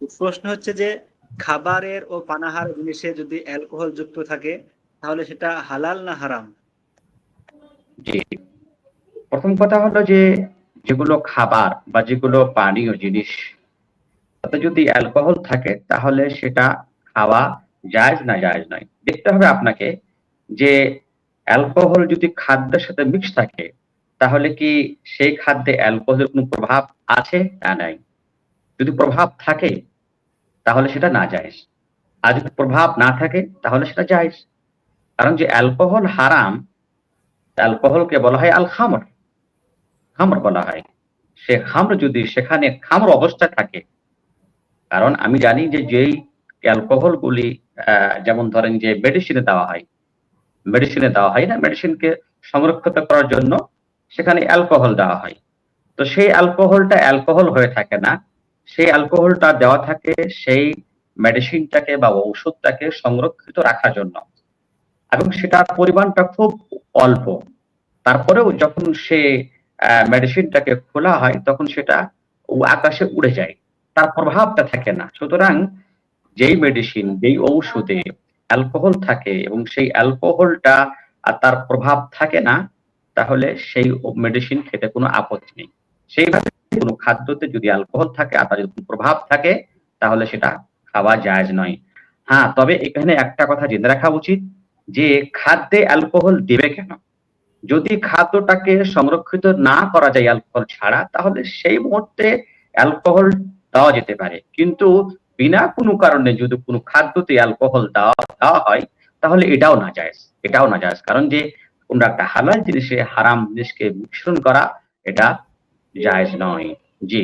প্রশ্ন হচ্ছে যে, খাবারের ও পানাহার জিনিসে যদি অ্যালকোহল যুক্ত থাকে, তাহলে সেটা হালাল না হারাম? জি। প্রথম কথা হলো যে, যেগুলো খাবার বা যেগুলো পানীয় জিনিস, তাতে যদি অ্যালকোহল থাকে, তাহলে সেটা খাওয়া জায়েজ না জায়েজ নয়। দেখতে হবে আপনাকে যে, অ্যালকোহল যদি খাদ্যের সাথে মিক্স থাকে, তাহলে কি সেই খাদ্যে অ্যালকোহলের কোনো প্রভাব আছে? না নাই। যদি প্রভাব থাকে, তাহলে সেটা না জায়েজ। আর যদি প্রভাব না থাকে, তাহলে সেটা জায়েজ। কারণ যে অ্যালকোহল হারাম, অ্যালকোহলকে বলা হয় আল খামর খামর বলা হয়। সে খামর যদি সেখানে খামর অবস্থায় থাকে, কারণ আমি জানি যে যেই অ্যালকোহল গুলি যেমন ধরেন যে মেডিসিনে দেওয়া হয়, মেডিসিনে দেওয়া হয় না, মেডিসিনকে সংরক্ষিত করার জন্য সেখানে অ্যালকোহল দেওয়া হয়। তো সেই অ্যালকোহলটা অ্যালকোহল হয়ে থাকে না সেই অ্যালকোহলটা দেওয়া থাকে, সেই মেডিসিনটাকে বা ওষুধটাকে সংরক্ষিত রাখার জন্য। এবং সেটার পরিমাণটা খুব অল্প। তারপরেও যখন সে মেডিসিনটাকে খোলা হয়, তখন সেটা আকাশে উড়ে যায়। তার প্রভাবটা থাকে না। সুতরাং যেই মেডিসিন যেই ঔষধে অ্যালকোহল থাকে এবং সেই অ্যালকোহলটা তার প্রভাব থাকে না, তাহলে সেই মেডিসিন খেতে কোনো আপত্তি নেই। সেইভাবে কোনো খাদ্যতে যদি অ্যালকোহল থাকে আর তার যদি প্রভাব থাকে, তাহলে সেটা খাওয়া জায়জ নয়। হ্যাঁ তবে এখানে একটা কথা জেনে রাখা উচিত যে খাদ্যে অ্যালকোহল দেবে কেন? যদি খাদ্যটাকে সংরক্ষিত না করা যায় অ্যালকোহল ছাড়া, তাহলে সেই মুহূর্তে অ্যালকোহল দেওয়া যেতে পারে। কিন্তু বিনা কোনো কারণে যদি কোনো খাদ্যতে অ্যালকোহল দেওয়া দেওয়া হয়, তাহলে এটাও না যায় এটাও না যায় কারণ যে কোন একটা হালাল জিনিসে হারাম জিনিসকে মিশ্রণ করা, এটা জায়েজ নয় জি